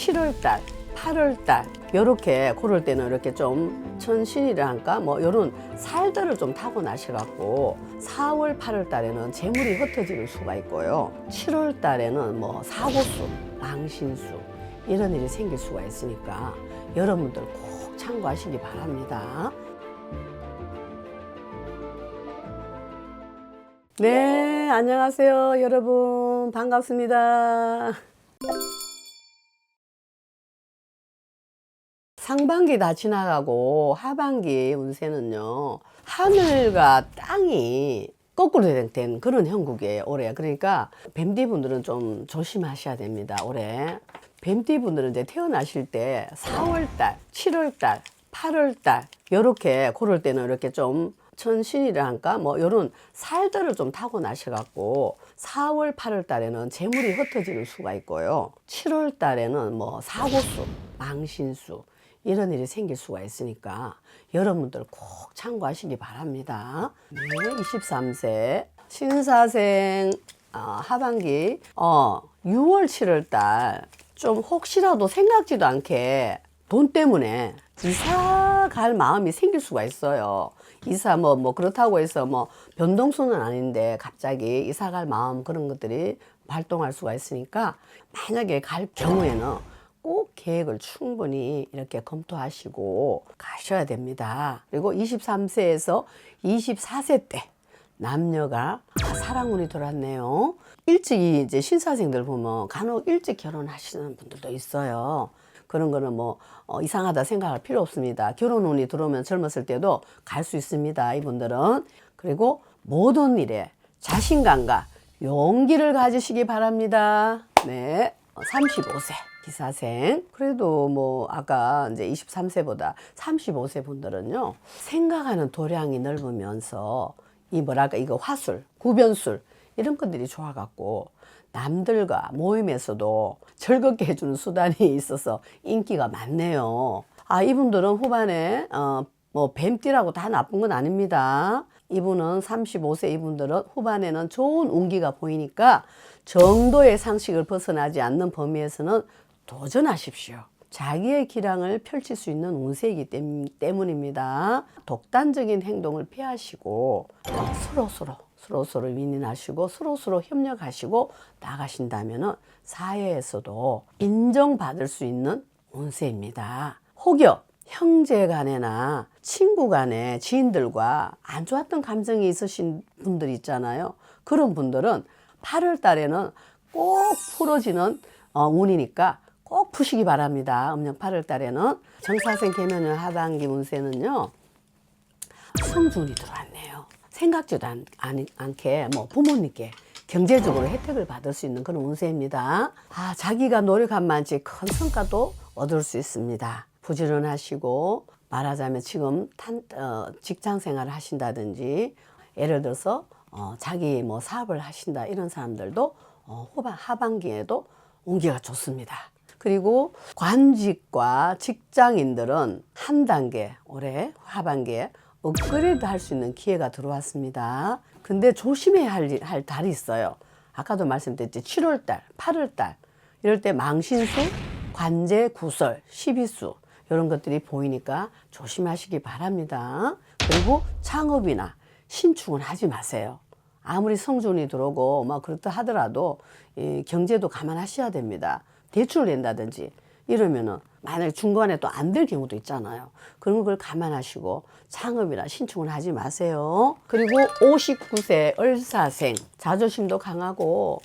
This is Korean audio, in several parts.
7월달, 8월달 요렇게 그럴 때는 이렇게 좀 천신이라 할까 뭐 요런 살들을 좀 타고 나셔갖고 4월, 8월 달에는 재물이 흩어지는 수가 있고요. 7월 달에는 뭐 사고수, 망신수 이런 일이 생길 수가 있으니까 여러분들 꼭 참고하시기 바랍니다. 네, 안녕하세요, 여러분. 반갑습니다. 상반기 다 지나가고 하반기 운세는요, 하늘과 땅이 거꾸로 된- 된 그런 형국이에요, 올해. 그러니까 뱀띠 분들은 좀 조심하셔야 됩니다, 올해. 뱀띠 분들은 이제 태어나실 때 4월달, 7월달, 8월달, 요렇게, 그럴 때는 이렇게 좀 천신이라 할까? 뭐, 요런 살들을 좀 타고 나셔갖고, 4월, 8월 달에는 재물이 흩어지는 수가 있고요. 7월 달에는 뭐, 사고수, 망신수, 이런 일이 생길 수가 있으니까, 여러분들 꼭 참고하시기 바랍니다. 네, 23세, 신사생, 어, 하반기, 어, 6월, 7월 달, 좀 혹시라도 생각지도 않게 돈 때문에 이사 갈 마음이 생길 수가 있어요. 이사 뭐, 뭐 그렇다고 해서 뭐 변동수는 아닌데 갑자기 이사 갈 마음 그런 것들이 발동할 수가 있으니까 만약에 갈 경우에는 꼭 계획을 충분히 이렇게 검토하시고 가셔야 됩니다. 그리고 23세에서 24세 때 남녀가 아, 사랑운이 들어왔네요. 일찍 이제 신사생들 보면 간혹 일찍 결혼하시는 분들도 있어요. 그런 거는 뭐 어, 이상하다 생각할 필요 없습니다. 결혼운이 들어오면 젊었을 때도 갈 수 있습니다. 이분들은 그리고 모든 일에 자신감과 용기를 가지시기 바랍니다. 네, 35세 기사생. 그래도 뭐 아까 이제 23세보다 35세 분들은요 생각하는 도량이 넓으면서 이 뭐랄까 이거 화술, 구변술 이런 것들이 좋아갖고 남들과 모임에서도 즐겁게 해주는 수단이 있어서 인기가 많네요. 아 이분들은 후반에 어, 뭐 뱀띠라고 다 나쁜 건 아닙니다. 이분은 35세 이분들은 후반에는 좋은 운기가 보이니까 정도의 상식을 벗어나지 않는 범위에서는 도전하십시오. 자기의 기량을 펼칠 수 있는 운세이기 땜- 때문입니다. 독단적인 행동을 피하시고 어, 서로 서로 서로 서로 윈윈하시고 서로 서로 협력하시고 나가신다면은 사회에서도 인정받을 수 있는 운세입니다. 혹여 형제 간에나 친구 간에 지인들과 안 좋았던 감정이 있으신 분들 있잖아요. 그런 분들은 8월 달에는 꼭 풀어지는 어, 운이니까 꼭 푸시기 바랍니다. 음력 8월 달에는 정사생 개면년 하반기 운세는요. 성준이 들어왔네요. 생각지도 않, 않, 않 게 뭐 부모님께 경제적으로 혜택을 받을 수 있는 그런 운세입니다. 아, 자기가 노력한 만치 큰 성과도 얻을 수 있습니다. 부지런하시고 말하자면 지금 탄, 어, 직장 생활을 하신다든지 예를 들어서 어, 자기 뭐 사업을 하신다 이런 사람들도 어, 후반 하반기에도 운기가 좋습니다. 그리고 관직과 직장인들은 한 단계 올해 하반기에 업그레이드 할 수 있는 기회가 들어왔습니다. 근데 조심해야 할, 일- 할 달이 있어요. 아까도 말씀드렸지 7월 달, 8월 달 이럴 때 망신수, 관제, 구설, 시비수 이런 것들이 보이니까 조심하시기 바랍니다. 그리고 창업이나 신축은 하지 마세요. 아무리 성존이 들어오고 막 그렇다 하더라도 이 경제도 감안하셔야 됩니다. 대출을 낸다든지 이러면은 만약에 중간에 또 안 될 경우도 있잖아요. 그런 걸 감안하시고 창업이나 신축은 하지 마세요. 그리고 59세 을사생 자존심도 강하고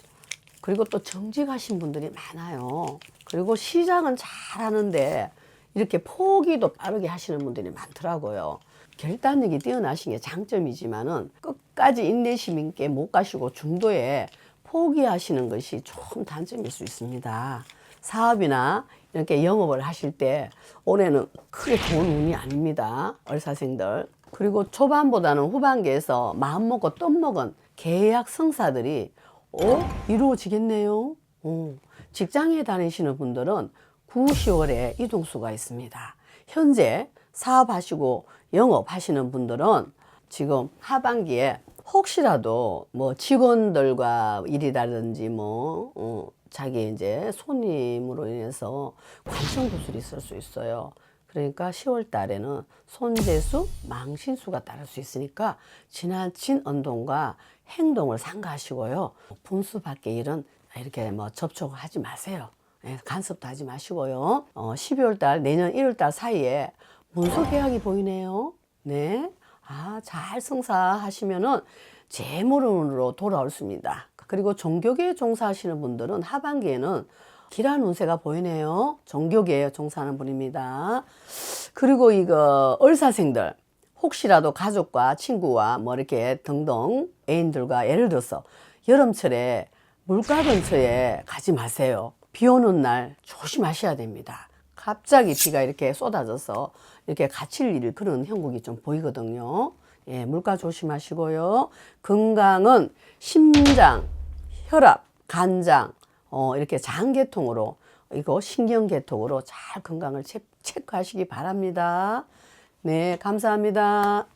그리고 또 정직하신 분들이 많아요. 그리고 시장은 잘 하는데 이렇게 포기도 빠르게 하시는 분들이 많더라고요. 결단력이 뛰어나신 게 장점이지만은 끝까지 인내심 있게 못 가시고 중도에 포기하시는 것이 좀 단점일 수 있습니다. 사업이나 이렇게 영업을 하실 때 올해는 크게 좋은 운이 아닙니다. 얼사생들. 그리고 초반보다는 후반기에서 마음먹고 떡먹은 계약 성사들이 어? 이루어지겠네요. 어. 직장에 다니시는 분들은 9, 10월에 이동수가 있습니다. 현재 사업하시고 영업하시는 분들은 지금 하반기에 혹시라도 뭐 직원들과 일이라든지 뭐 어, 자기 이제 손님으로 인해서 관청 구슬이 있을 수 있어요. 그러니까 10월 달에는 손재수, 망신수가 따를 수 있으니까 지나친 운동과 행동을 삼가하시고요. 분수 밖의 일은 이렇게 뭐 접촉을 하지 마세요. 예, 간섭도 하지 마시고요. 어, 12월 달, 내년 1월 달 사이에 문서 계약이 보이네요. 네. 아, 잘 성사하시면은 재물운으로 돌아올습니다. 그리고 종교계에 종사하시는 분들은 하반기에는 기란 운세가 보이네요. 종교계에 종사하는 분입니다. 그리고 이거 을사생들 혹시라도 가족과 친구와 뭐 이렇게 등등 애인들과 예를 들어서 여름철에 물가 근처에 가지 마세요. 비 오는 날 조심하셔야 됩니다. 갑자기 비가 이렇게 쏟아져서 이렇게 갇힐 일 그런 형국이 좀 보이거든요. 예, 물가 조심하시고요. 건강은 심장, 혈압, 간장, 어, 이렇게 장계통으로 이거 신경계통으로 잘 건강을 체, 체크하시기 바랍니다. 네, 감사합니다.